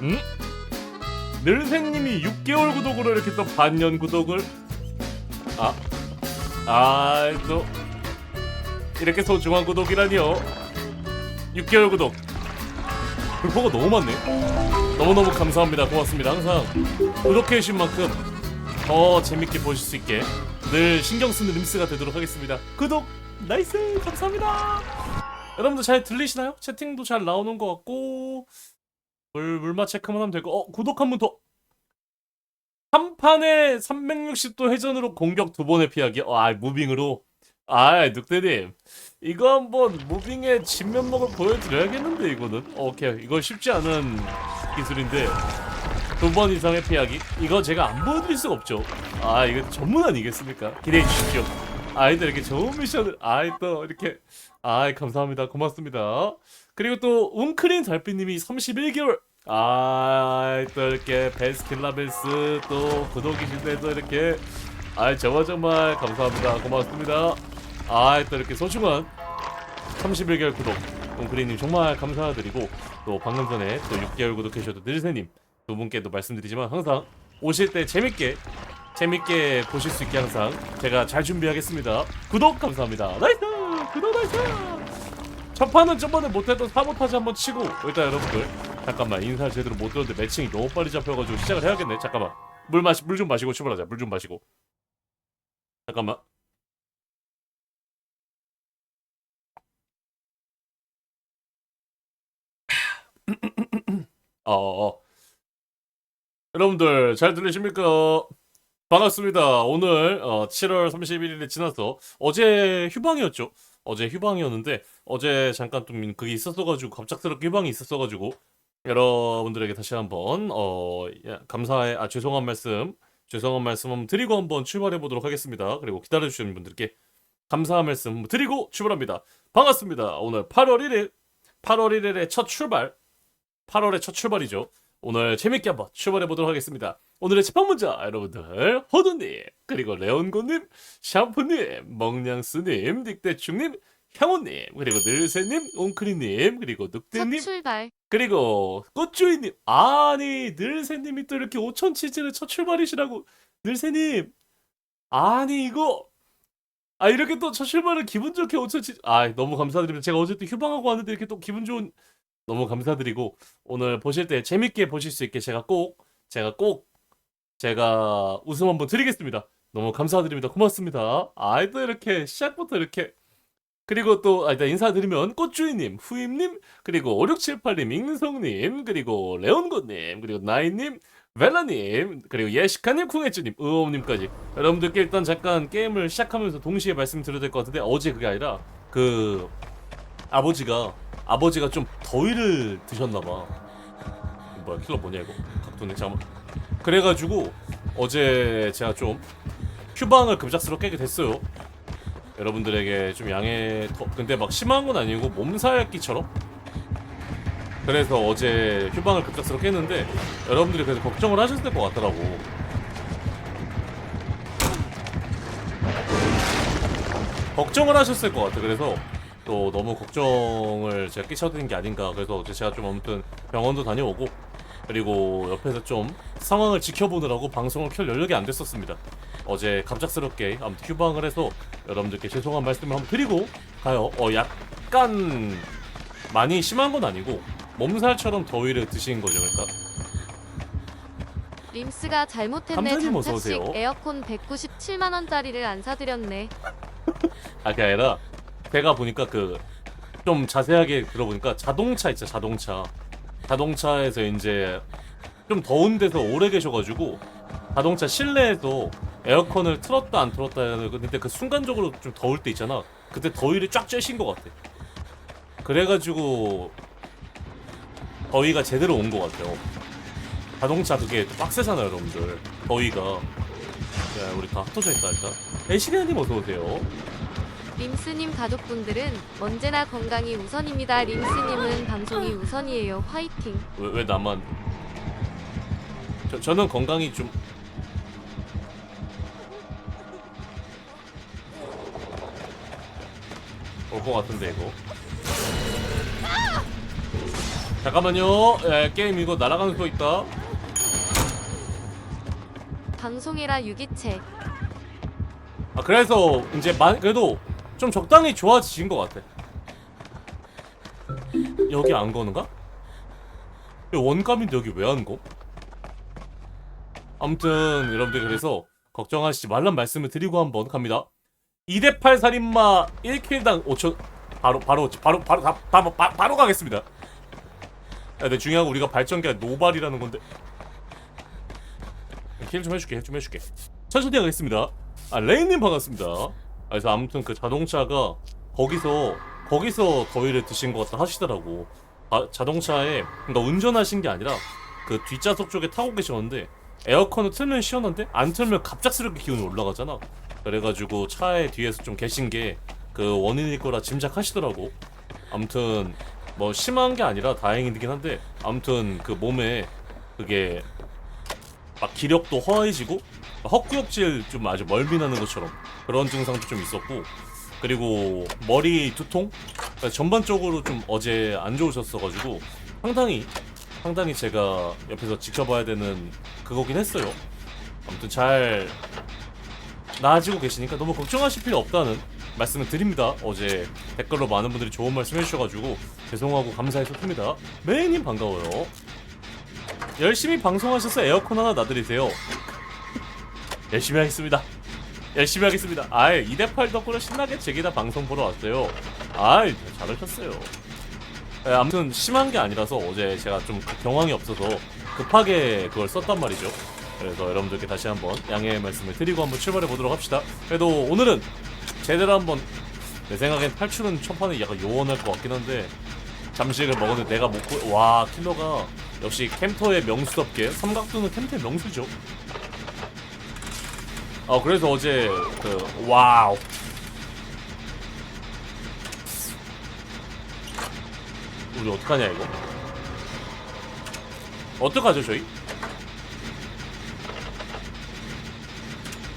음? 늘생님이 6개월 구독으로 이렇게 또 반년 구독을 아, 아, 또 이렇게 소중한 구독이라니요. 6개월 구독. 불포가 너무 많네. 너무너무 감사합니다. 고맙습니다. 항상 구독해 주신 만큼 더 재밌게 보실 수 있게 늘 신경 쓰는 림스가 되도록 하겠습니다. 구독 나이스 감사합니다. 여러분들 잘 들리시나요? 채팅도 잘 나오는 것 같고 물 물맛 체크만 하면 되고 어 구독 한 번 더. 한 판에 360도 회전으로 공격 두 번의 피하기. 어, 아 무빙으로. 아 늑대님 이거 한번 무빙의 진면목을 보여드려야겠는데 이거는. 어, 오케이 이거 쉽지 않은 기술인데 두 번 이상의 피하기. 이거 제가 안 보여드릴 수가 없죠. 아 이거 전문 아니겠습니까? 기대해 주십시오. 아이들 이렇게 좋은 미션을 아이 또 이렇게 아이 감사합니다 고맙습니다. 그리고 또 웅크린 달빛님이 31개월 아이 또 이렇게 베스킨라빈스 또 구독이신데도 이렇게 아이 정말 정말 감사합니다 고맙습니다. 아이 또 이렇게 소중한 31개월 구독 웅크린님 정말 감사드리고 또 방금 전에 또 6개월 구독해주셔도 늘새님 두 분께도 말씀드리지만 항상 오실 때 재밌게 재밌게 보실 수 있게 항상 제가 잘 준비하겠습니다. 구독 감사합니다. 나이스! 구독 나이스! 첫 판은 저번에 못했던 사보타지 한번 치고 일단 여러분들 잠깐만 인사 제대로 못 들었는데 매칭이 너무 빨리 잡혀가지고 시작을 해야겠네. 잠깐만 물 마시 물 좀 마시고 출발하자. 물 좀 마시고 잠깐만. 어, 어. 여러분들 잘 들리십니까? 반갑습니다. 오늘 어, 7월 31일에 지나서 어제 휴방이었죠. 어제 휴방이었는데 어제 잠깐 좀 그게 있었어가지고 갑작스럽게 휴방이 있었어가지고 여러분들에게 다시 한번 어, 야, 감사의 아 죄송한 말씀 죄송한 말씀 한번 드리고 한번 출발해 보도록 하겠습니다. 그리고 기다려 주시는 분들께 감사한 말씀 드리고 출발합니다. 반갑습니다. 오늘 8월 1일 8월 1일의 첫 출발 8월의 첫 출발이죠. 오늘 재밌게 한번 출발해 보도록 하겠습니다. 오늘의 첫 번문자 여러분들 호두님 그리고 레온고님 샴푸님 먹냥스님 닉대충님 향호님 그리고 늘새님 옹크리님 그리고 첫 늑대님 출발. 그리고 꽃주인님. 아니 늘새님이 또 이렇게 5천 치즈를 첫 출발이시라고. 늘새님 아니 이거. 아 이렇게 또 첫 출발을 기분 좋게 5천 치즈. 아 너무 감사드립니다. 제가 어제 또 휴방하고 왔는데 이렇게 또 기분 좋은 너무 감사드리고 오늘 보실 때 재밌게 보실 수 있게 제가 꼭 제가 꼭 제가 웃음 한번 드리겠습니다. 너무 감사드립니다. 고맙습니다. 아이 또 이렇게 시작부터 이렇게. 그리고 또 아, 일단 인사드리면 꽃주인님, 후임님, 그리고 5678님, 임성님, 그리고 레온고님, 그리고 나인님, 벨라님, 그리고 예시카님, 쿵해쭈님, 의호님까지. 여러분들께 일단 잠깐 게임을 시작하면서 동시에 말씀드려야 될 것 같은데 어제 그게 아니라 그 아버지가 아버지가 좀 더위를 드셨나봐. 뭐야 킬러 뭐냐 이거 각도네 잠깐. 그래가지고 어제 제가 좀 휴방을 급작스럽게 깨게 됐어요. 여러분들에게 좀 양해 더, 근데 막 심한 건 아니고 몸살기처럼 그래서 어제 휴방을 급작스럽게 했는데 여러분들이 그래서 걱정을 하셨을 것 같더라고 걱정을 하셨을 것 같아 그래서 또 너무 걱정을 제가 끼쳐드린 게 아닌가 그래서 제가 좀 아무튼 병원도 다녀오고 그리고 옆에서 좀 상황을 지켜보느라고 방송을 켤 여력이 안 됐었습니다 어제 갑작스럽게 아무튼 휴방을 해서 여러분들께 죄송한 말씀을 한번 드리고 가요. 어 약간 많이 심한 건 아니고 몸살처럼 더위를 드신 거죠, 그러니까. 림스가 잘못했네. 감사님 어서 장착식 오세요. 에어컨 197만 원짜리를 안 사드렸네. 아 그게 아니라 제가 보니까 그 좀 자세하게 들어보니까 자동차 있죠, 자동차. 자동차에서 이제 좀 더운 데서 오래 계셔가지고 자동차 실내에서 에어컨을 틀었다 안 틀었다 해야 근데 그 순간적으로 좀 더울 때 있잖아. 그때 더위를 쫙 쬐신 것 같아. 그래가지고 더위가 제대로 온 것 같아요. 자동차 그게 또 빡세잖아요, 여러분들. 더위가. 야, 우리 다 흩어져 있다 일단. 애시리아님 어서 오세요. 림스님 가족분들은 언제나 건강이 우선입니다. 림스님은 방송이 우선이에요. 화이팅. 왜, 왜 나만? 저, 저는 건강이 좀 올 것 같은데 이거. 잠깐만요. 예, 게임 이거 날아가는 거 있다. 방송이라 유기체. 아 그래서 이제 만 그래도 좀 적당히 좋아지신 것 같아. 여기 안 거는가? 원감인데 여기 왜 안 거? 아무튼 여러분들 그래서 걱정하시지 말란 말씀을 드리고 한번 갑니다. 2대8 살인마 1킬당 5천 바로 바로 바로 바로 바, 바, 바, 바로 가겠습니다. 야, 근데 중요한 건 우리가 발전기가 노발이라는 건데 킬좀 해줄게 좀 해줄게 천천히 하겠습니다. 아 레인님 반갑습니다. 아, 그래서 아무튼 그 자동차가 거기서 거기서 더위를 드신 것 같다 하시더라고. 아, 자동차에 그러니까 운전하신 게 아니라 그 뒷좌석 쪽에 타고 계셨는데 에어컨을 틀면 시원한데 안 틀면 갑작스럽게 기온이 올라가잖아. 그래가지고 차에 뒤에서 좀 계신 게 그 원인일 거라 짐작하시더라고. 아무튼 뭐 심한 게 아니라 다행이긴 한데 아무튼 그 몸에 그게 막 기력도 허해지고 헛구역질 좀 아주 멀미 나는 것처럼 그런 증상도 좀 있었고 그리고 머리 두통 그러니까 전반적으로 좀 어제 안 좋으셨어가지고 상당히 상당히 제가 옆에서 지켜봐야 되는 그거긴 했어요. 아무튼 잘 나아지고 계시니까 너무 걱정하실 필요 없다는 말씀을 드립니다. 어제 댓글로 많은 분들이 좋은 말씀 해주셔가지고 죄송하고 감사했었습니다. 매님 반가워요. 열심히 방송하셔서 에어컨 하나 놔드리세요. 열심히 하겠습니다. 열심히 하겠습니다. 아이 2대8 덕분에 신나게 제기다 방송 보러 왔어요. 아이 잘하셨어요. 예, 아무튼 심한 게 아니라서 어제 제가 좀 경황이 없어서 급하게 그걸 썼단 말이죠. 그래서 여러분들께 다시 한번 양해의 말씀을 드리고 한번 출발해 보도록 합시다. 그래도 오늘은 제대로 한번 내 생각엔 탈출은 첫판에 약간 요원할 것 같긴 한데 잠식을 먹었는데 내가 먹고 와 킬러가 역시 캠터의 명수답게 삼각두는 캠터의 명수죠. 어 그래서 어제 그 와우. 우리 어떡하냐 이거? 어떡하죠 저희?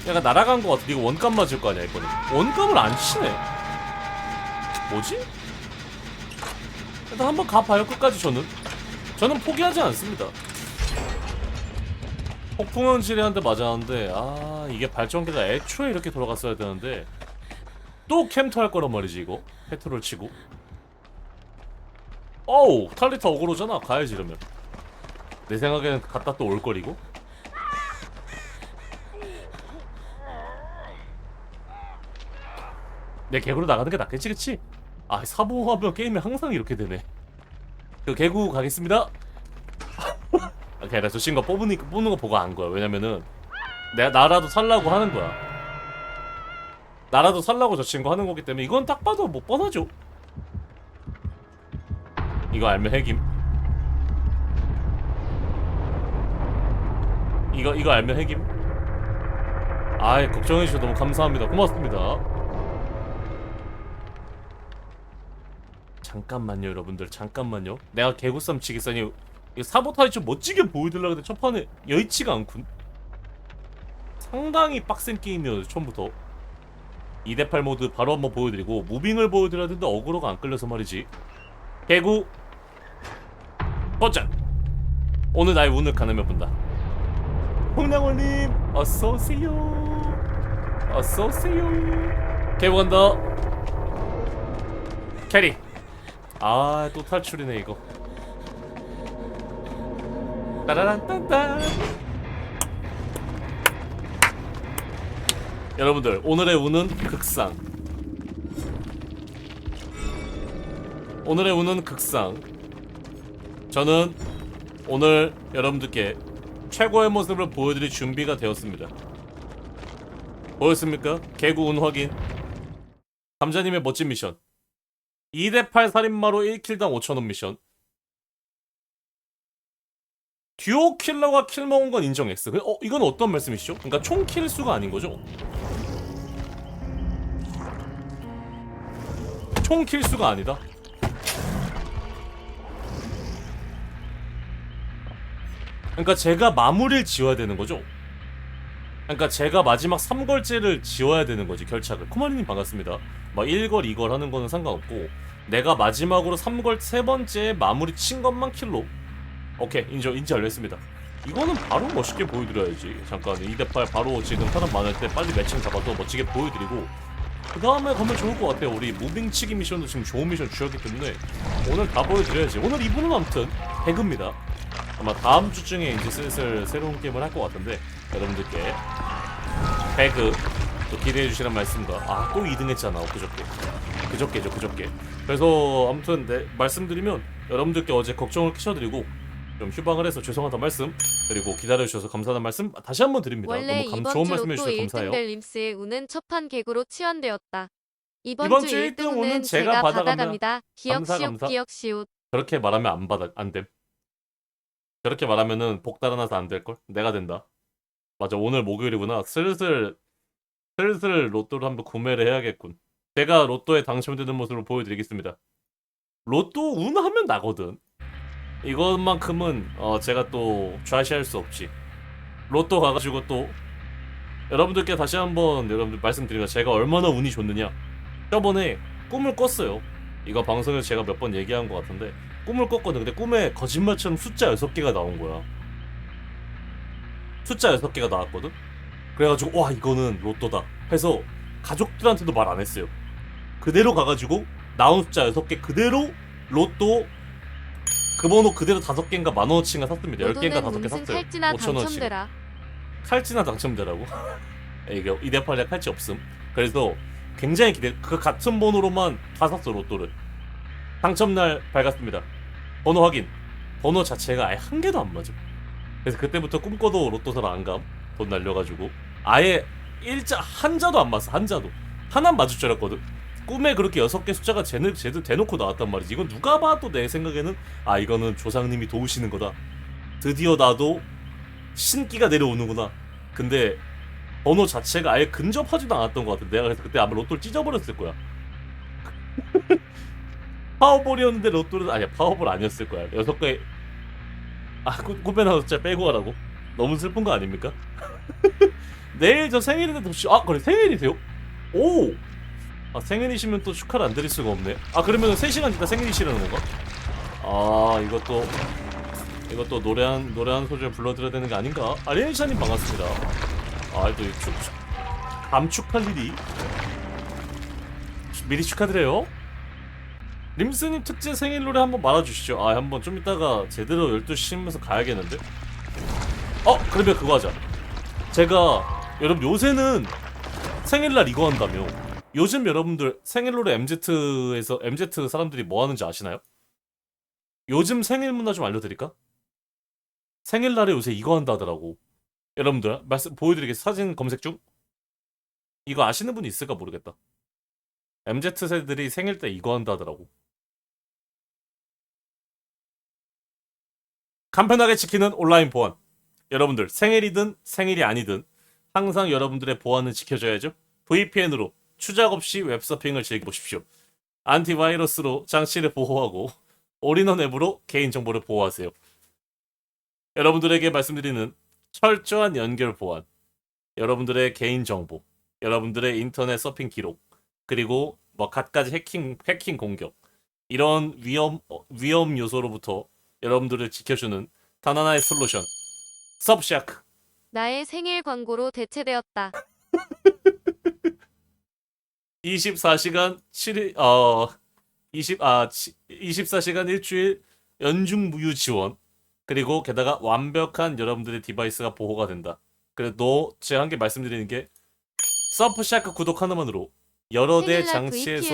약간 날아간 거 같은데 이거 원감 맞을 거 아니야 이거는 원감을 안 치네. 뭐지? 일단 한번 가봐요 끝까지 저는. 저는 포기하지 않습니다 폭풍은 지뢰한테 맞았는데 아 이게 발전기가 애초에 이렇게 돌아갔어야 되는데 또 캠터 할 거란 말이지 이거? 페트롤 치고. 어우 탈리타 어그로잖아 가야지 이러면. 내 생각에는 갔다 또 올 거리고. 내 개구로 나가는 게 낫겠지 그치? 아 사보하면 게임이 항상 이렇게 되네. 그 개구 가겠습니다 오케이 나 저친 거 뽑으니까 뽑는 거 보고 안 거야. 왜냐면은 내가 나라도 살라고 하는 거야. 나라도 살라고 저 친구 하는 거기 때문에 이건 딱 봐도 뭐 뻔하죠. 이거 알면 핵임. 이거 이거 알면 핵임. 아이 걱정해 주셔서 너무 감사합니다. 고맙습니다. 잠깐만요 여러분들. 잠깐만요. 내가 개구쌈 치겠어니 이 사보타지 좀 멋지게 보여드리려고 했는데 첫 판에 여의치가 않군. 상당히 빡센 게임이었어요 처음부터. 2대8 모드 바로 한번 보여드리고 무빙을 보여드려야 되는데 어그로가 안 끌려서 말이지. 개구. 도전. 오늘 나의 운을 가늠해 본다. 홍량월님 어서오세요. 어서오세요. 개구 간다. 캐리. 아 또 탈출이네 이거 따라란 딴딴 여러분들 오늘의 운은 극상. 오늘의 운은 극상. 저는 오늘 여러분들께 최고의 모습을 보여드릴 준비가 되었습니다. 보였습니까? 개구 운 확인. 감자님의 멋진 미션. 2대8 살인마로 1킬당 5천원 미션 듀오 킬러가 킬 먹은 건 인정 X. 그- 어 이건 어떤 말씀이시죠? 그러니까 총 킬 수가 아닌 거죠? 총 킬 수가 아니다. 그러니까 제가 마무리를 지어야 되는 거죠. 그러니까 제가 마지막 3걸째를 지어야 되는 거지 결착을. 코마리님 반갑습니다. 막 1걸 2걸 하는 거는 상관없고 내가 마지막으로 3걸 세 번째 마무리 친 것만 킬로. 오케이 인정 인지하겠습니다. 이거는 바로 멋있게 보여드려야지. 잠깐 2대8 바로 지금 사람 많을 때 빨리 매칭 잡아서 멋지게 보여드리고 그 다음에 가면 좋을 것 같아요. 우리 무빙치기 미션도 지금 좋은 미션 주었기 때문에 오늘 다 보여드려야지. 오늘 이분은 아무튼 배그입니다. 아마 다음 주중에 이제 슬슬 새로운 게임을 할 것 같은데 여러분들께 배그 또 기대해 주시란 말씀과 아 또 2등 했잖아 그저께 그저께죠 그저께 그래서 아무튼 네, 말씀드리면 여러분들께 어제 걱정을 끼쳐드리고 좀 휴방을 해서 죄송하다는 말씀 그리고 기다려주셔서 감사하다는 말씀 다시 한번 드립니다 원래 너무 감, 이번 좋은 주 말씀 로또 해주셔서 1등 감사해요 될 림스의 운은 첫판 개구로 치환되었다. 이번, 이번 주주 1등 1등 운은 제가 받아갑니다. 받아갑니다. 기억 감사, 시옷 감사. 기억 시옷. 그렇게 말하면 안 받아 안됨 저렇게 말하면은 복 달아나서 안 될 걸 내가 된다 맞아 오늘 목요일이구나 슬슬 슬슬 로또를 한번 구매를 해야겠군 제가 로또에 당첨되는 모습을 보여드리겠습니다 로또 운 하면 나거든 이것만큼은 어, 제가 또 좌시할 수 없지. 로또 가가지고 또 여러분들께 다시 한번 여러분들 말씀드리면 제가 얼마나 운이 좋느냐. 저번에 꿈을 꿨어요. 이거 방송에서 제가 몇 번 얘기한 것 같은데 꿈을 꿨거든 근데 꿈에 거짓말처럼 숫자 6개가 나온 거야. 숫자 6개가 나왔거든. 그래가지고 와 이거는 로또다. 해서 가족들한테도 말 안 했어요. 그대로 가가지고 나온 숫자 6개 그대로 로또 그 번호 그대로 5개인가 만 원어치인가 샀습니다 10개인가 너도는 5개 운승 샀어요 칼찌나 5천원어치 당첨되라. 칼찌나 당첨되라고? 이게 이대팔에 칼찌 없음. 그래서 굉장히 기대. 그 같은 번호로만 다 샀어 로또를. 당첨날 밝았습니다. 번호 확인. 번호 자체가 아예 한 개도 안 맞아. 그래서 그때부터 꿈꿔도 로또 사러 안 감. 돈 날려가지고 아예 일자 한자도 안 맞어. 한자도 하나 맞을 줄 알았거든. 꿈에 그렇게 여섯 개 숫자가 쟤는 쟤도 대놓고 나왔단 말이지. 이건 누가 봐도 내 생각에는 아 이거는 조상님이 도우시는 거다. 드디어 나도 신기가 내려오는구나. 근데 번호 자체가 아예 근접하지도 않았던 것 같아. 내가 그래서 그때 아마 로또를 찢어버렸을 거야. 파워볼이었는데 로또를 아니야 파워볼 아니었을 거야. 여섯 개. 아 꾸- 꿈에 나온 숫자 빼고 하라고? 너무 슬픈 거 아닙니까? 내일 저 생일인데 도아 그래 생일이세요? 오. 아 생일이시면 또 축하를 안 드릴 수가 없네. 아 그러면 3시간 있다 생일이시라는 건가? 아 이것도 이것도 노래 한 노래 한 소절 불러드려야 되는 게 아닌가? 아리엔샤님 반갑습니다. 아또 축, 축 감축할 일이 미리 축하드려요. 림스님 특제 생일 노래 한번 말아주시죠. 아 한번 좀 이따가 제대로 12시 면서 가야겠는데. 어 그러면 그거 하자. 제가 여러분 요새는 생일날 이거 한다며. 요즘 여러분들 생일 노래 MZ에서 MZ 사람들이 뭐 하는지 아시나요? 요즘 생일 문화 좀 알려드릴까? 생일날에 요새 이거 한다 하더라고. 여러분들 말씀 보여드리겠습니다. 사진 검색 중. 이거 아시는 분 있을까 모르겠다. MZ 세들이 생일 때 이거 한다 하더라고. 간편하게 지키는 온라인 보안. 여러분들 생일이든 생일이 아니든 항상 여러분들의 보안은 지켜줘야죠. VPN으로 추적 없이 웹서핑을 즐겨보십시오. 안티바이러스로 장치를 보호하고 올인원 앱으로 개인정보를 보호하세요. 여러분들에게 말씀드리는 철저한 연결 보안, 여러분들의 개인정보, 여러분들의 인터넷 서핑 기록, 그리고 뭐 갖가지 해킹 해킹 공격 이런 위험 어, 위험 요소로부터 여러분들을 지켜주는 단 하나의 솔루션 섭샤크 나의 생일 광고로 대체되었다. 24시간 7일 어 20, 아, 24시간 일주일 연중 무휴 지원 그리고 게다가 완벽한 여러분들의 디바이스가 보호가 된다. 그래서 너 제가 한 개 말씀드리는 게 서프샤크 구독 하나만으로 여러 대 생일날 장치에서.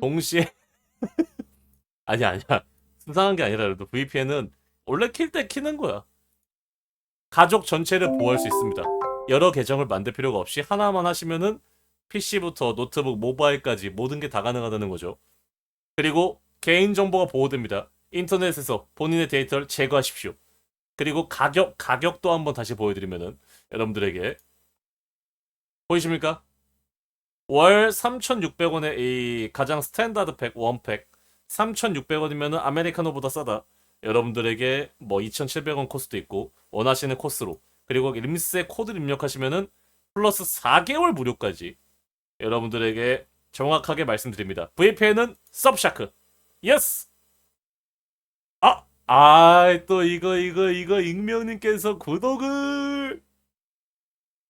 동시에 아니야 아니야 수상한 게 아니라 그래도 VPN은 원래 킬 때 키는 거야. 가족 전체를 보호할 수 있습니다. 여러 계정을 만들 필요가 없이 하나만 하시면은 PC부터 노트북, 모바일까지 모든 게 다 가능하다는 거죠. 그리고 개인정보가 보호됩니다. 인터넷에서 본인의 데이터를 제거하십시오. 그리고 가격, 가격도 한번 다시 보여드리면은 여러분들에게 보이십니까? 월 3,600원에 이 가장 스탠다드 팩 원팩 3,600원이면은 아메리카노보다 싸다. 여러분들에게 뭐 2,700원 코스도 있고 원하시는 코스로 그리고 림스에 코드 입력하시면은 플러스 4개월 무료까지 여러분들에게 정확하게 말씀드립니다. VPN은 섭샤크. 예스. 아, 아, 또 이거 이거 이거 익명님께서 구독을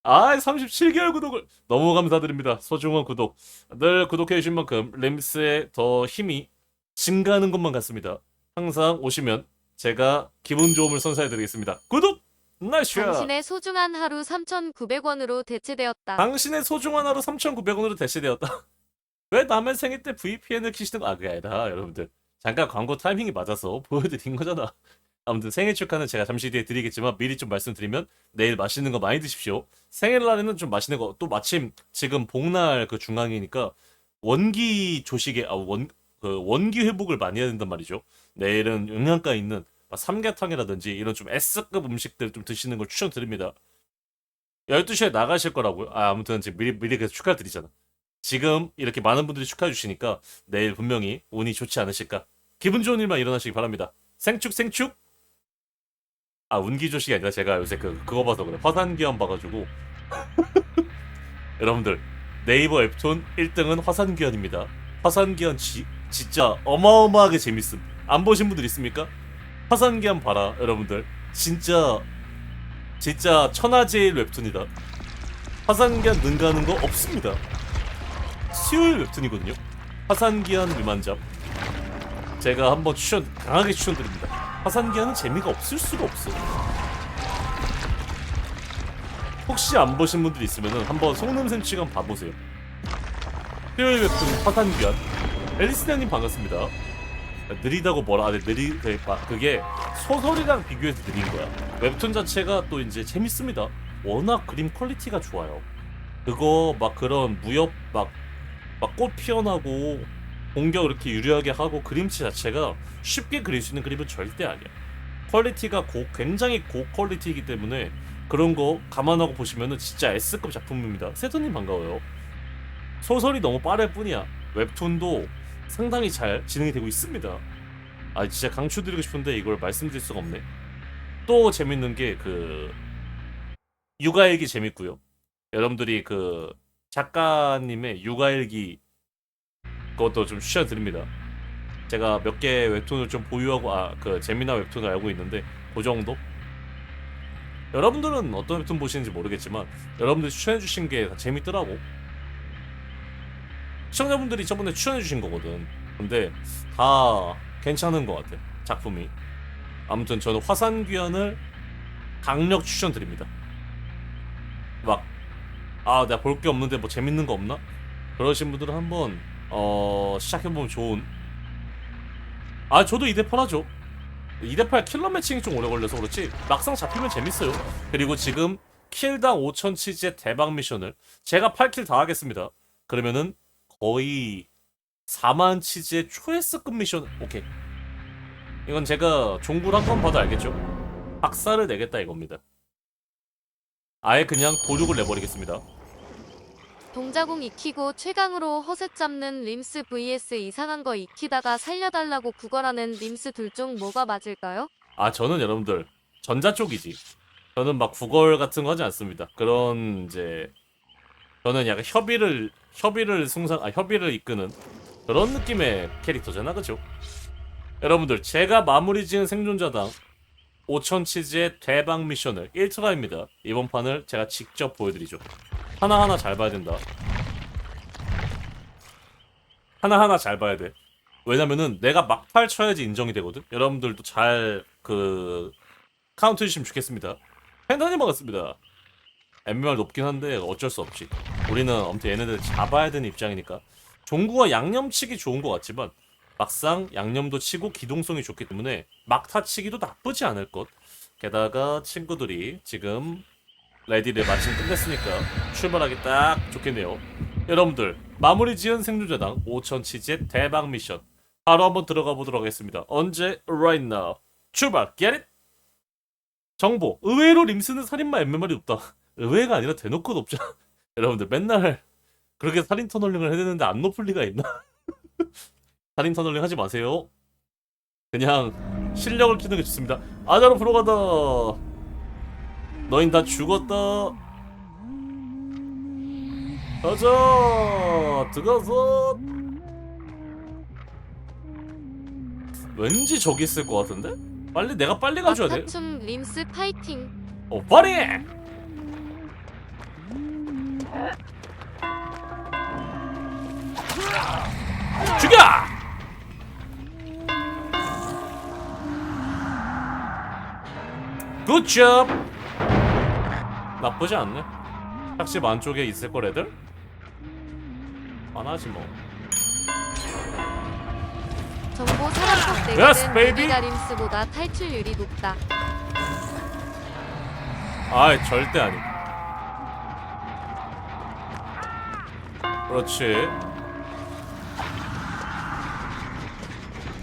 아, 37개월 구독을 너무 감사드립니다. 소중한 구독. 늘 구독해 주신 만큼 림스의 더 힘이 증가하는 것만 같습니다. 항상 오시면 제가 기분 좋음을 선사해 드리겠습니다. 구독! 나이스! 당신의 소중한 하루 3,900원으로 대체되었다. 당신의 소중한 하루 3,900원으로 대체되었다. 왜 남의 생일 때 VPN을 키시는 거? 아, 그게 아니라 여러분들 잠깐 광고 타이밍이 맞아서 보여드린 거잖아. 아무튼 생일 축하는 제가 잠시 뒤에 드리겠지만 미리 좀 말씀드리면 내일 맛있는 거 많이 드십시오. 생일날에는 좀 맛있는 거 또 마침 지금 복날 그 중앙이니까 원기 조식에 아 원 그 원기 회복을 많이 해야 된단 말이죠. 내일은 영양가 있는 막 삼계탕이라든지 이런 좀 S급 음식들 좀 드시는 걸 추천드립니다. 12시에 나가실 거라고요? 아, 아무튼 지금 미리, 미리 그래서 축하드리잖아. 지금 이렇게 많은 분들이 축하해 주시니까 내일 분명히 운이 좋지 않으실까. 기분 좋은 일만 일어나시기 바랍니다. 생축, 생축! 아, 운기 조식이 아니라 제가 요새 그, 그거 봐서 그래. 화산기한 봐가지고. 여러분들, 네이버 웹툰 1등은 화산기현입니다. 화산기현 지, 진짜 어마어마하게 재밌음. 안 보신 분들 있습니까? 화산기현 봐라, 여러분들. 진짜 진짜 천하제일 웹툰이다. 화산기한 능가하는 거 없습니다. 수요일 웹툰이거든요. 화산기한 위만잡. 제가 한번 추천 강하게 추천드립니다. 화산기한은 재미가 없을 수가 없어. 혹시 안 보신 분들 있으면 한번 속눈샘치감 봐보세요. 수요일 웹툰 화산기한. 앨리스님 반갑습니다. 느리다고 뭐라 하네 느리 그, 막 그게 소설이랑 비교해서 느린 거야. 웹툰 자체가 또 이제 재밌습니다. 워낙 그림 퀄리티가 좋아요. 그거 막 그런 무협 막 막 꽃 피어나고 공격 이렇게 유리하게 하고 그림체 자체가 쉽게 그릴 수 있는 그림은 절대 아니야. 퀄리티가 고, 굉장히 고 퀄리티이기 때문에 그런 거 감안하고 보시면은 진짜 S급 작품입니다. 세터님 반가워요. 소설이 너무 빠를 뿐이야. 웹툰도 상당히 잘 진행이 되고 있습니다. 아 진짜 강추드리고 싶은데 이걸 말씀드릴 수가 없네. 또 재밌는 게 그 육아일기 재밌고요. 여러분들이 그 작가님의 육아일기 그것도 좀 추천드립니다. 제가 몇 개 웹툰을 좀 보유하고 아 그 재미나 웹툰을 알고 있는데 그 정도. 여러분들은 어떤 웹툰 보시는지 모르겠지만 여러분들이 추천해 주신 게 다 재밌더라고. 시청자분들이 저번에 추천해주신 거거든. 근데 다 괜찮은 것 같아. 작품이. 아무튼 저는 화산귀환을 강력 추천드립니다. 막, 아, 내가 볼 게 없는데 뭐 재밌는 거 없나? 그러신 분들은 한번, 어, 시작해보면 좋은. 아, 저도 2대8 하죠. 2대8 킬러 매칭이 좀 오래 걸려서 그렇지. 막상 잡히면 재밌어요. 그리고 지금 킬당 5천 치즈의 대박 미션을 제가 8킬 다 하겠습니다. 그러면은 거의 4만 치즈의 초에스급 미션. 오케이. 이건 제가 종굴 한 번 봐도 알겠죠? 박사를 내겠다 이겁니다. 아예 그냥 도륙을 내버리겠습니다. 동자공 익히고 최강으로 허세 잡는 림스 vs 이상한 거 익히다가 살려달라고 구걸하는 림스 둘 중 뭐가 맞을까요? 아 저는 여러분들 전자 쪽이지. 저는 막 구걸 같은 거 하지 않습니다. 그런 이제 저는 약간 협의를 협의를 승상 아 협의를 이끄는 그런 느낌의 캐릭터잖아 그죠 여러분들 제가 마무리 지은 생존자당 5천 치즈의 대박 미션을 1트라입니다. 이번 판을 제가 직접 보여드리죠. 하나하나 잘 봐야 된다. 하나하나 잘 봐야 돼. 왜냐면은 내가 막팔 쳐야지 인정이 되거든? 여러분들도 잘 그 카운트 해주시면 좋겠습니다. 팬더님 반갑습니다. MMR 높긴 한데 어쩔 수 없지. 우리는 아무튼 얘네들 잡아야 되는 입장이니까. 종구가 양념치기 좋은 것 같지만 막상 양념도 치고 기동성이 좋기 때문에 막타 치기도 나쁘지 않을 것. 게다가 친구들이 지금 레디를 마침 끝냈으니까 출발하기 딱 좋겠네요. 여러분들 마무리 지은 생존자당 5천 치즈의 대박 미션 바로 한번 들어가 보도록 하겠습니다. 언제? Right now. 출발. Get it? 정보. 의외로 림스는 살인마 MMR이 높다. 의외가 아니라 대놓고 높잖아. 여러분들 맨날 그렇게 살인 터널링을 해대는데 안 높을 리가 있나? 살인 터널링 하지 마세요. 그냥 실력을 키우는 게 좋습니다. 아자로 프로가다. 너흰 다 죽었다. 가자 들어가서 왠지 저기 있을 것 같은데? 빨리 내가 빨리 가줘야 돼. 막타춤 림스 파이팅. 어 빨리! 죽여! 굿잡! 나쁘지 않네. 탁집 안쪽에 있을 걸 애들? 안 하지 뭐. 정보 사랑법 Yes, baby. 우리가 림스보다 탈출률이 높다. 아 절대 아니. 그렇지.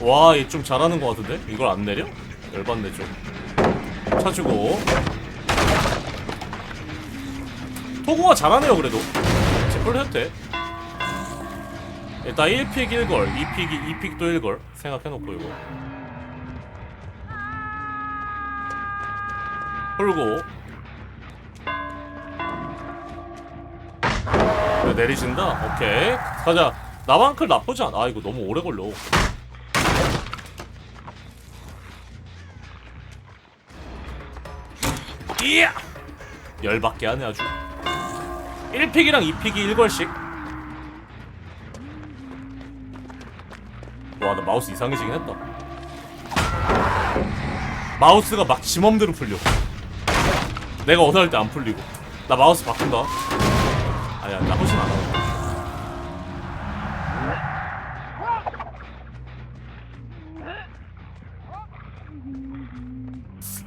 와, 얘 좀 잘하는 것 같은데? 이걸 안 내려? 열받네 좀. 차주고. 토고가 잘하네요 그래도. 제풀 해도 돼. 일단 1픽 1걸, 2픽 2픽 또 1걸 생각해놓고 이거. 풀고 네, 내리신다? 오케이. 가자. 나방클 나쁘지 않아. 아 이거 너무 오래 걸려. 이야! 열받게 하네 아주. 1픽이랑 2픽이 1걸씩. 와 나 마우스 이상해지긴 했다. 마우스가 막 지맘대로 풀려. 내가 원할 때 안 풀리고. 나 마우스 바꾼다 야 나쁘진 않아.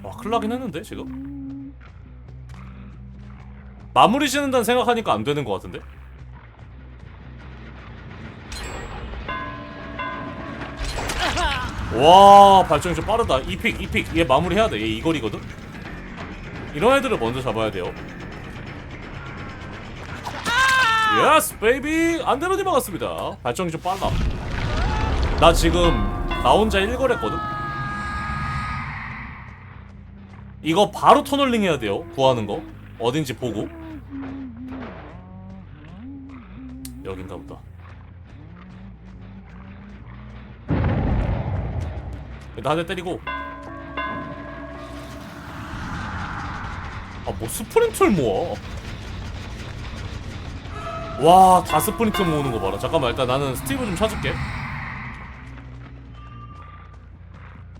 와 큰일 나긴 했는데 지금? 마무리 짓는다는 생각하니까 안 되는 것 같은데? 와 발전이 좀 빠르다. 2픽 2픽. 얘 마무리 해야 돼얘 이거리거든? 이런 애들을 먼저 잡아야 돼요 예스 베이비 안되로니 반갑습니다. 발전이 좀 빨라. 나 지금 나 혼자 1걸 했거든? 이거 바로 터널링 해야 돼요. 구하는 거. 어딘지 보고. 여긴가 보다. 일단 한대 때리고. 아뭐 스프린트를 모아 와 다 스프린트 모으는 거 봐라. 잠깐만 일단 나는 스티브 좀 찾을게